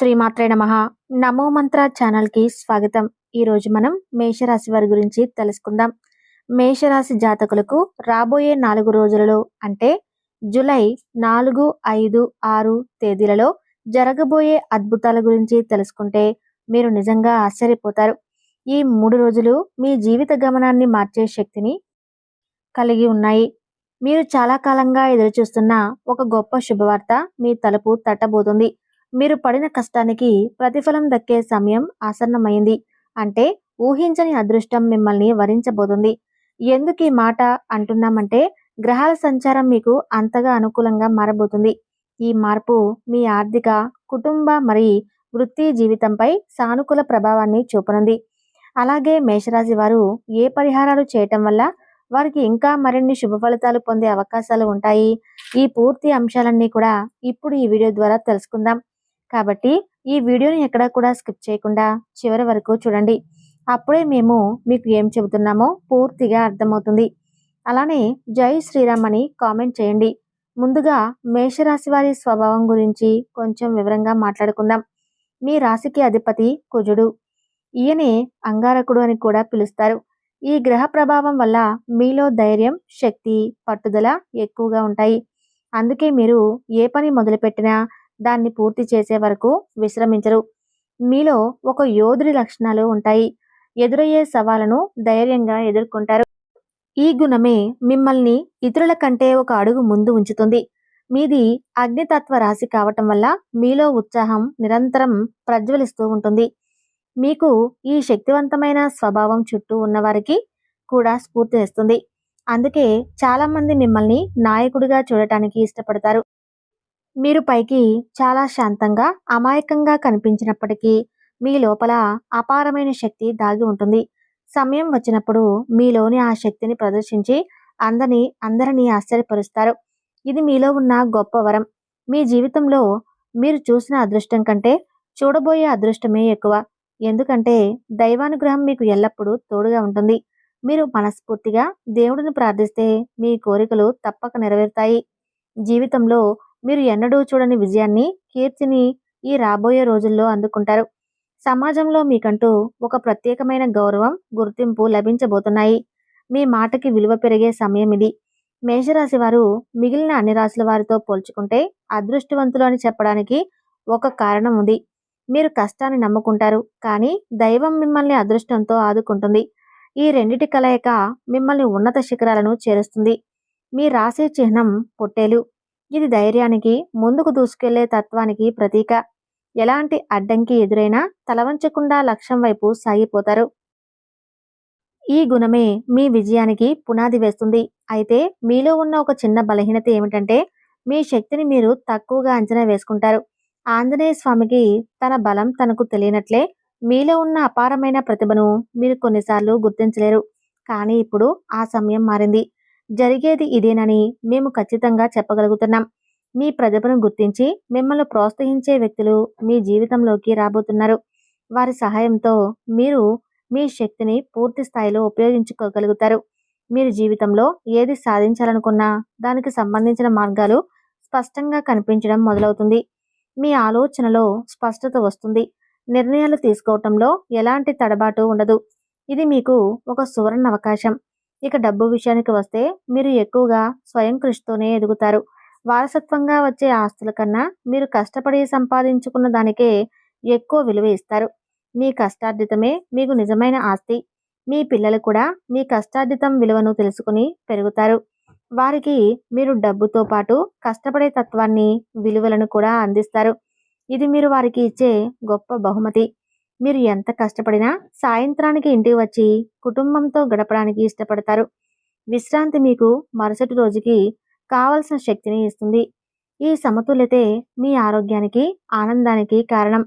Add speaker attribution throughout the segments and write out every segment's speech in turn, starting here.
Speaker 1: శ్రీమాత్రే నమ. నమో మంత్ర ఛానల్కి స్వాగతం. ఈరోజు మనం మేషరాశి వారి గురించి తెలుసుకుందాం. మేషరాశి జాతకులకు రాబోయే నాలుగు రోజులలో అంటే జూలై నాలుగు ఐదు ఆరు తేదీలలో జరగబోయే అద్భుతాల గురించి తెలుసుకుంటే మీరు నిజంగా ఆశ్చర్యపోతారు. ఈ మూడు రోజులు మీ జీవిత గమనాన్ని మార్చే శక్తిని కలిగి ఉన్నాయి. మీరు చాలా కాలంగా ఎదురుచూస్తున్న ఒక గొప్ప శుభవార్త మీ తలుపు తట్టబోతుంది. మీరు పడిన కష్టానికి ప్రతిఫలం దక్కే సమయం ఆసన్నమైంది. అంటే ఊహించని అదృష్టం మిమ్మల్ని వరించబోతుంది. ఎందుకు ఈ మాట అంటున్నామంటే గ్రహాల సంచారం మీకు అంతగా అనుకూలంగా మారబోతుంది. ఈ మార్పు మీ ఆర్థిక కుటుంబ మరియు వృత్తి జీవితంపై సానుకూల ప్రభావాన్ని చూపనుంది. అలాగే మేషరాశి వారు ఏ పరిహారాలు చేయటం వల్ల వారికి ఇంకా మరిన్ని శుభ ఫలితాలు పొందే అవకాశాలు ఉంటాయి? ఈ పూర్తి అంశాలన్నీ కూడా ఇప్పుడు ఈ వీడియో ద్వారా తెలుసుకుందాం. కాబట్టి ఈ వీడియోని ఎక్కడా కూడా స్కిప్ చేయకుండా చివరి వరకు చూడండి. అప్పుడే మేము మీకు ఏం చెబుతున్నామో పూర్తిగా అర్థమవుతుంది. అలానే జై శ్రీరామ్ అని కామెంట్ చేయండి. ముందుగా మేషరాశి వారి స్వభావం గురించి కొంచెం వివరంగా మాట్లాడుకుందాం. మీ రాశికి అధిపతి కుజుడు. ఈయనే అంగారకుడు అని కూడా పిలుస్తారు. ఈ గ్రహ ప్రభావం వల్ల మీలో ధైర్యం శక్తి పట్టుదల ఎక్కువగా ఉంటాయి. అందుకే మీరు ఏ పని మొదలుపెట్టినా దాన్ని పూర్తి చేసే వరకు విశ్రమించరు. మీలో ఒక యోధుడి లక్షణాలు ఉంటాయి. ఎదురయ్యే సవాలను ధైర్యంగా ఎదుర్కొంటారు. ఈ గుణమే మిమ్మల్ని ఇతరుల కంటే ఒక అడుగు ముందు ఉంచుతుంది. మీది అగ్నితత్వ రాశి కావటం వల్ల మీలో ఉత్సాహం నిరంతరం ప్రజ్వలిస్తూ ఉంటుంది. మీకు ఈ శక్తివంతమైన స్వభావం చుట్టూ ఉన్నవారికి కూడా స్ఫూర్తినిస్తుంది అందుకే చాలామంది మిమ్మల్ని నాయకుడిగా చూడటానికి ఇష్టపడతారు. మీరు పైకి చాలా శాంతంగా అమాయకంగా కనిపించినప్పటికీ మీ లోపల అపారమైన శక్తి దాగి ఉంటుంది. సమయం వచ్చినప్పుడు మీలోని ఆ శక్తిని ప్రదర్శించి అందరినీ అందరినీ ఆశ్చర్యపరుస్తారు. ఇది మీలో ఉన్న గొప్ప వరం. మీ జీవితంలో మీరు చూసిన అదృష్టం కంటే చూడబోయే అదృష్టమే ఎక్కువ. ఎందుకంటే దైవానుగ్రహం మీకు ఎల్లప్పుడూ తోడుగా ఉంటుంది. మీరు మనస్ఫూర్తిగా దేవుడిని ప్రార్థిస్తే మీ కోరికలు తప్పక నెరవేరుతాయి. జీవితంలో మీరు ఎన్నడూ చూడని విజయాన్ని కీర్తిని ఈ రాబోయే రోజుల్లో అందుకుంటారు. సమాజంలో మీకంటూ ఒక ప్రత్యేకమైన గౌరవం గుర్తింపు లభించబోతున్నాయి. మీ మాటకి విలువ పెరిగే సమయం ఇది. మేషరాశి వారు మిగిలిన అన్ని రాశుల వారితో పోల్చుకుంటే అదృష్టవంతులు అని చెప్పడానికి ఒక కారణం ఉంది. మీరు కష్టాన్ని నమ్ముకుంటారు కానీ దైవం మిమ్మల్ని అదృష్టంతో ఆదుకుంటుంది. ఈ రెండిటి కలయిక మిమ్మల్ని ఉన్నత శిఖరాలను చేరుస్తుంది. మీ రాశి చిహ్నం పొట్టేలు. ఇది ధైర్యానికి ముందుకు దూసుకెళ్ళే తత్వానికి ప్రతీక. ఎలాంటి అడ్డంకి ఎదురైనా తలవంచకుండా లక్ష్యం వైపు సాగిపోతారు. ఈ గుణమే మీ విజయానికి పునాది వేస్తుంది. అయితే మీలో ఉన్న ఒక చిన్న బలహీనత ఏమిటంటే మీ శక్తిని మీరు తక్కువగా అంచనా వేసుకుంటారు. ఆంజనేయ స్వామికి తన బలం తనకు తెలియనట్లే మీలో ఉన్న అపారమైన ప్రతిభను మీరు కొన్నిసార్లు గుర్తించలేరు. కానీ ఇప్పుడు ఆ సమయం మారింది. జరిగేది ఇదేనని మేము ఖచ్చితంగా చెప్పగలుగుతున్నాం. మీ ప్రతిభను గుర్తించి మిమ్మల్ని ప్రోత్సహించే వ్యక్తులు మీ జీవితంలోకి రాబోతున్నారు. వారి సహాయంతో మీరు మీ శక్తిని పూర్తి స్థాయిలో ఉపయోగించుకోగలుగుతారు. మీరు జీవితంలో ఏది సాధించాలనుకున్నా దానికి సంబంధించిన మార్గాలు స్పష్టంగా కనిపించడం మొదలవుతుంది. మీ ఆలోచనలో స్పష్టత వస్తుంది. నిర్ణయాలు తీసుకోవటంలో ఎలాంటి తడబాటు ఉండదు. ఇది మీకు ఒక సువర్ణ అవకాశం. ఇక డబ్బు విషయానికి వస్తే మీరు ఎక్కువగా స్వయం కృషితోనే ఎదుగుతారు. వారసత్వంగా వచ్చే ఆస్తుల కన్నా మీరు కష్టపడి సంపాదించుకున్న దానికే ఎక్కువ విలువ ఇస్తారు. మీ కష్టార్జితమే మీకు నిజమైన ఆస్తి. మీ పిల్లలు కూడా మీ కష్టార్జితం విలువను తెలుసుకుని పెరుగుతారు. వారికి మీరు డబ్బుతో పాటు కష్టపడే తత్వాన్ని విలువలను కూడా అందిస్తారు. ఇది మీరు వారికి ఇచ్చే గొప్ప బహుమతి. మీరు ఎంత కష్టపడినా సాయంత్రానికి ఇంటికి వచ్చి కుటుంబంతో గడపడానికి ఇష్టపడతారు. విశ్రాంతి మీకు మరుసటి రోజుకి కావలసిన శక్తిని ఇస్తుంది. ఈ సమతుల్యతే మీ ఆరోగ్యానికి ఆనందానికి కారణం.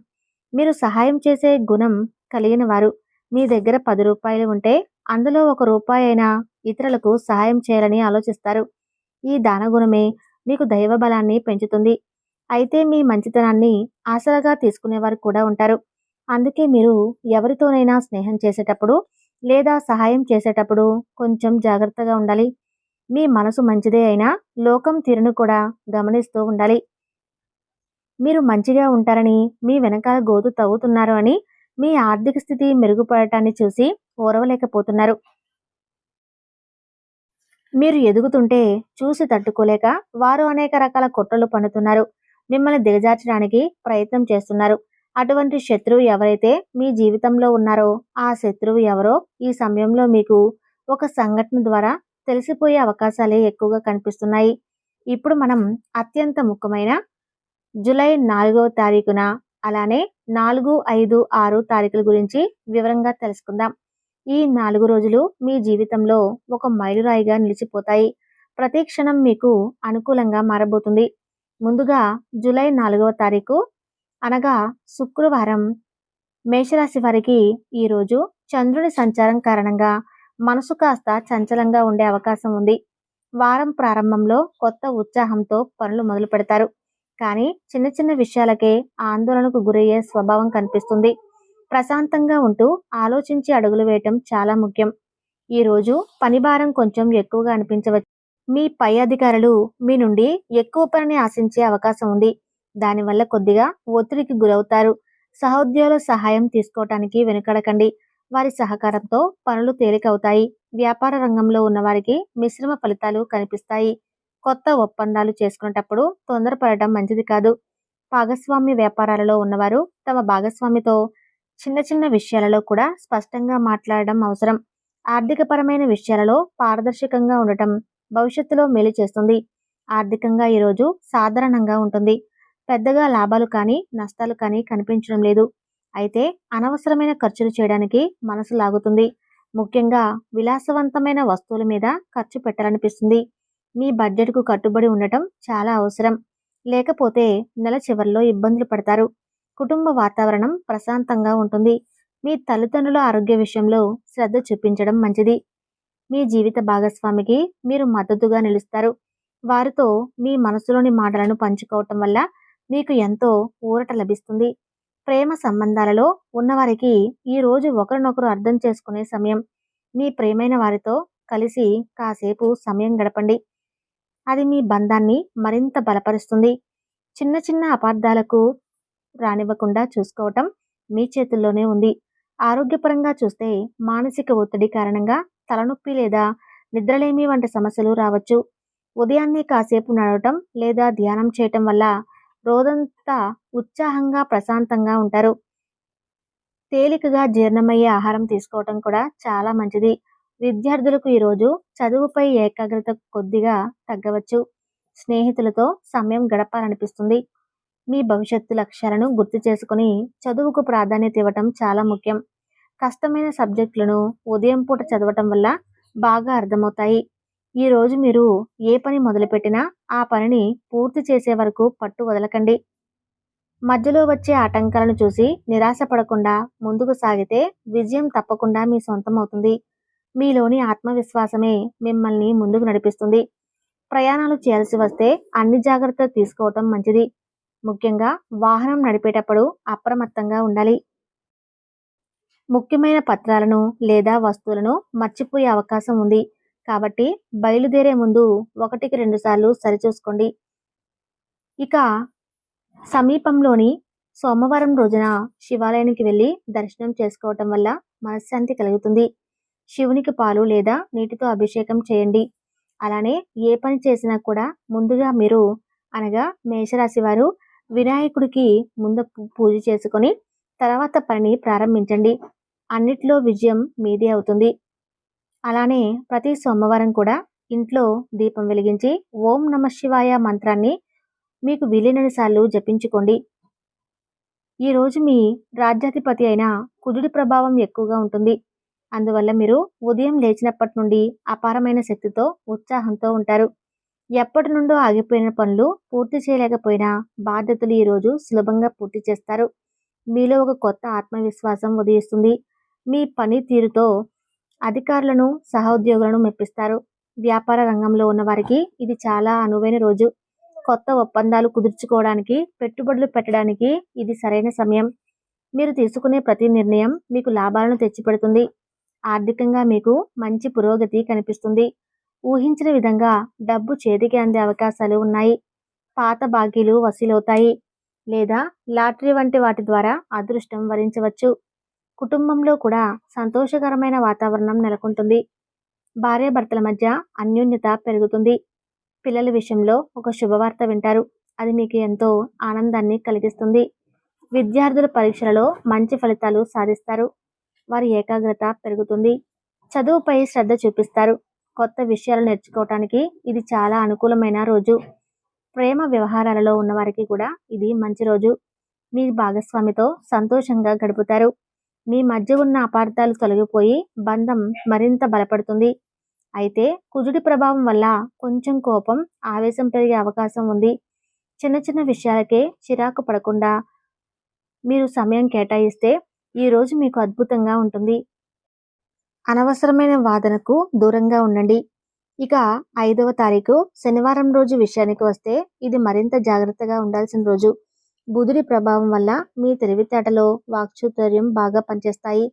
Speaker 1: మీరు సహాయం చేసే గుణం కలిగిన వారు. మీ దగ్గర పది రూపాయలు ఉంటే అందులో ఒక రూపాయి అయినా ఇతరులకు సహాయం చేయాలని ఆలోచిస్తారు. ఈ దానగుణమే మీకు దైవ బలాన్ని పెంచుతుంది. అయితే మీ మంచితనాన్ని ఆసరాగా తీసుకునేవారు కూడా ఉంటారు. అందుకే మీరు ఎవరితోనైనా స్నేహం చేసేటప్పుడు లేదా సహాయం చేసేటప్పుడు కొంచెం జాగ్రత్తగా ఉండాలి. మీ మనసు మంచిదే అయినా లోకం తీరును కూడా గమనిస్తూ ఉండాలి. మీరు మంచిగా ఉంటారని మీ వెనకాల గోతు తవ్వుతున్నారు అని మీ ఆర్థిక స్థితి మెరుగుపడటాన్ని చూసి ఓరవలేకపోతున్నారు. మీరు ఎదుగుతుంటే చూసి తట్టుకోలేక వారు అనేక రకాల కుట్రలు పన్నుతున్నారు. మిమ్మల్ని దిగజార్చడానికి ప్రయత్నం చేస్తున్నారు. అటువంటి శత్రువు ఎవరైతే మీ జీవితంలో ఉన్నారో ఆ శత్రువు ఎవరో ఈ సమయంలో మీకు ఒక సంఘటన ద్వారా తెలిసిపోయే అవకాశాలే ఎక్కువగా కనిపిస్తున్నాయి. ఇప్పుడు మనం అత్యంత ముఖ్యమైన జూలై నాలుగవ తారీఖున అలానే నాలుగు ఐదు ఆరు తారీఖుల గురించి వివరంగా తెలుసుకుందాం. ఈ నాలుగు రోజులు మీ జీవితంలో ఒక మైలురాయిగా నిలిచిపోతాయి. ప్రతి క్షణం మీకు అనుకూలంగా మారబోతుంది. ముందుగా జూలై నాలుగవ తారీఖు అనగా శుక్రవారం మేషరాశి వారికి ఈరోజు చంద్రుని సంచారం కారణంగా మనసు కాస్త చంచలంగా ఉండే అవకాశం ఉంది. వారం ప్రారంభంలో కొత్త ఉత్సాహంతో పనులు మొదలు పెడతారు. కానీ చిన్న చిన్న విషయాలకే ఆందోళనకు గురయ్యే స్వభావం కనిపిస్తుంది. ప్రశాంతంగా ఉంటూ ఆలోచించి అడుగులు వేయటం చాలా ముఖ్యం. ఈరోజు పని భారం కొంచెం ఎక్కువగా అనిపించవచ్చు. మీ పై అధికారులు మీ నుండి ఎక్కువ పనిని ఆశించే అవకాశం ఉంది. దానివల్ల కొద్దిగా ఒత్తిడికి గురవుతారు. సహోద్యోగుల సహాయం తీసుకోవటానికి వెనుకడకండి. వారి సహకారంతో పనులు తేలికవుతాయి. వ్యాపార రంగంలో ఉన్నవారికి మిశ్రమ ఫలితాలు కనిపిస్తాయి. కొత్త ఒప్పందాలు చేసుకునేటప్పుడు తొందరపడటం మంచిది కాదు. భాగస్వామ్య వ్యాపారాలలో ఉన్నవారు తమ భాగస్వామితో చిన్న చిన్న విషయాలలో కూడా స్పష్టంగా మాట్లాడడం అవసరం. ఆర్థికపరమైన విషయాలలో పారదర్శకంగా ఉండటం భవిష్యత్తులో మేలు చేస్తుంది. ఆర్థికంగా ఈరోజు సాధారణంగా ఉంటుంది. పెద్దగా లాభాలు కానీ నష్టాలు కానీ కనిపించడం లేదు. అయితే అనవసరమైన ఖర్చులు చేయడానికి మనసు లాగుతుంది. ముఖ్యంగా విలాసవంతమైన వస్తువుల మీద ఖర్చు పెట్టాలనిపిస్తుంది. మీ బడ్జెట్కు కట్టుబడి ఉండటం చాలా అవసరం. లేకపోతే నెల చివరిలో ఇబ్బందులు పడతారు. కుటుంబ వాతావరణం ప్రశాంతంగా ఉంటుంది. మీ తల్లిదండ్రుల ఆరోగ్య విషయంలో శ్రద్ధ చూపించడం మంచిది. మీ జీవిత భాగస్వామికి మీరు మద్దతుగా నిలుస్తారు. వారితో మీ మనసులోని మాటలను పంచుకోవటం వల్ల మీకు ఎంతో ఊరట లభిస్తుంది. ప్రేమ సంబంధాలలో ఉన్నవారికి ఈ రోజు ఒకరినొకరు అర్థం చేసుకునే సమయం. మీ ప్రేమైన వారితో కలిసి కాసేపు సమయం గడపండి. అది మీ బంధాన్ని మరింత బలపరుస్తుంది. చిన్న చిన్న అపార్థాలకు రానివ్వకుండా చూసుకోవటం మీ చేతుల్లోనే ఉంది. ఆరోగ్యపరంగా చూస్తే మానసిక ఒత్తిడి కారణంగా తలనొప్పి లేదా నిద్రలేమి వంటి సమస్యలు రావచ్చు. ఉదయాన్నే కాసేపు నడవటం లేదా ధ్యానం చేయటం వల్ల రోజంతా ఉత్సాహంగా ప్రశాంతంగా ఉంటారు. తేలికగా జీర్ణమయ్యే ఆహారం తీసుకోవటం కూడా చాలా మంచిది. విద్యార్థులకు ఈరోజు చదువుపై ఏకాగ్రత కొద్దిగా తగ్గవచ్చు. స్నేహితులతో సమయం గడపాలనిపిస్తుంది. మీ భవిష్యత్తు లక్ష్యాలను గుర్తు చేసుకుని చదువుకు ప్రాధాన్యత ఇవ్వటం చాలా ముఖ్యం. కష్టమైన సబ్జెక్టులను ఉదయం పూట చదవటం వల్ల బాగా అర్థమవుతాయి. ఈ రోజు మీరు ఏ పని మొదలుపెట్టినా ఆ పనిని పూర్తి చేసే వరకు పట్టు వదలకండి. మధ్యలో వచ్చే ఆటంకాలను చూసి నిరాశపడకుండా ముందుకు సాగితే విజయం తప్పకుండా మీ సొంతం అవుతుంది మీలోని ఆత్మవిశ్వాసమే మిమ్మల్ని ముందుకు నడిపిస్తుంది. ప్రయాణాలు చేయాల్సి వస్తే అన్ని జాగ్రత్తలు తీసుకోవటం మంచిది. ముఖ్యంగా వాహనం నడిపేటప్పుడు అప్రమత్తంగా ఉండాలి. ముఖ్యమైన పత్రాలను లేదా వస్తువులను మర్చిపోయే అవకాశం ఉంది. కాబట్టి బయలుదేరే ముందు ఒకటికి రెండు సార్లు సరిచూసుకోండి. ఇక సమీపంలోని సోమవారం రోజున శివాలయానికి వెళ్ళి దర్శనం చేసుకోవటం వల్ల మనశ్శాంతి కలుగుతుంది. శివునికి పాలు లేదా నీటితో అభిషేకం చేయండి. అలానే ఏ పని చేసినా కూడా ముందుగా మీరు అనగా మేషరాశి వారు వినాయకుడికి ముందు పూజ చేసుకొని తర్వాత పనిని ప్రారంభించండి. అన్నిట్లో విజయం మీదే అవుతుంది. అలానే ప్రతి సోమవారం కూడా ఇంట్లో దీపం వెలిగించి ఓం నమ శివాయ మంత్రాన్ని మీకు వీలైనన్ని సార్లు జపించుకోండి ఈరోజు మీ రాజ్యాధిపతి అయిన కుజుడి ప్రభావం ఎక్కువగా ఉంటుంది. అందువల్ల మీరు ఉదయం లేచినప్పటి నుండి అపారమైన శక్తితో ఉత్సాహంతో ఉంటారు. ఎప్పటి నుండో ఆగిపోయిన పనులు పూర్తి చేయలేకపోయినా బాధ్యతలు ఈరోజు సులభంగా పూర్తి చేస్తారు. మీలో ఒక కొత్త ఆత్మవిశ్వాసం ఉదయిస్తుంది. మీ పనితీరుతో అధికారులను సహోద్యోగులను మెప్పిస్తారు. వ్యాపార రంగంలో ఉన్న వారికి ఇది చాలా అనువైన రోజు. కొత్త ఒప్పందాలు కుదుర్చుకోవడానికి పెట్టుబడులు పెట్టడానికి ఇది సరైన సమయం. మీరు తీసుకునే ప్రతి నిర్ణయం మీకు లాభాలను తెచ్చిపెడుతుంది. ఆర్థికంగా మీకు మంచి పురోగతి కనిపిస్తుంది. ఊహించిన విధంగా డబ్బు చేతికి అందే అవకాశాలు ఉన్నాయి. పాత బాకీలు వసూలవుతాయి. లేదా లాటరీ వంటి వాటి ద్వారా అదృష్టం వరించవచ్చు. కుటుంబంలో కూడా సంతోషకరమైన వాతావరణం నెలకొంటుంది. భార్యాభర్తల మధ్య అన్యోన్యత పెరుగుతుంది. పిల్లల విషయంలో ఒక శుభవార్త వింటారు. అది మీకు ఎంతో ఆనందాన్ని కలిగిస్తుంది. విద్యార్థుల పరీక్షలలో మంచి ఫలితాలు సాధిస్తారు. వారి ఏకాగ్రత పెరుగుతుంది. చదువుపై శ్రద్ధ చూపిస్తారు. కొత్త విషయాలు నేర్చుకోవటానికి ఇది చాలా అనుకూలమైన రోజు. ప్రేమ వ్యవహారాలలో ఉన్నవారికి కూడా ఇది మంచి రోజు. మీ భాగస్వామితో సంతోషంగా గడుపుతారు. మీ మధ్య ఉన్న అపార్థాలు తొలగిపోయి బంధం మరింత బలపడుతుంది. అయితే కుజుడి ప్రభావం వల్ల కొంచెం కోపం ఆవేశం పెరిగే అవకాశం ఉంది. చిన్న చిన్న విషయాలకే చిరాకు పడకుండా మీరు సమయం కేటాయిస్తే ఈ రోజు మీకు అద్భుతంగా ఉంటుంది. అనవసరమైన వాదనకు దూరంగా ఉండండి. ఇక ఐదవ తారీఖు శనివారం రోజు విషయానికి వస్తే ఇది మరింత జాగ్రత్తగా ఉండాల్సిన రోజు. బుధుడి ప్రభావం వల్ల మీ తెలివితేటలో వాక్చుతుర్యం బాగా పనిచేస్తాయి.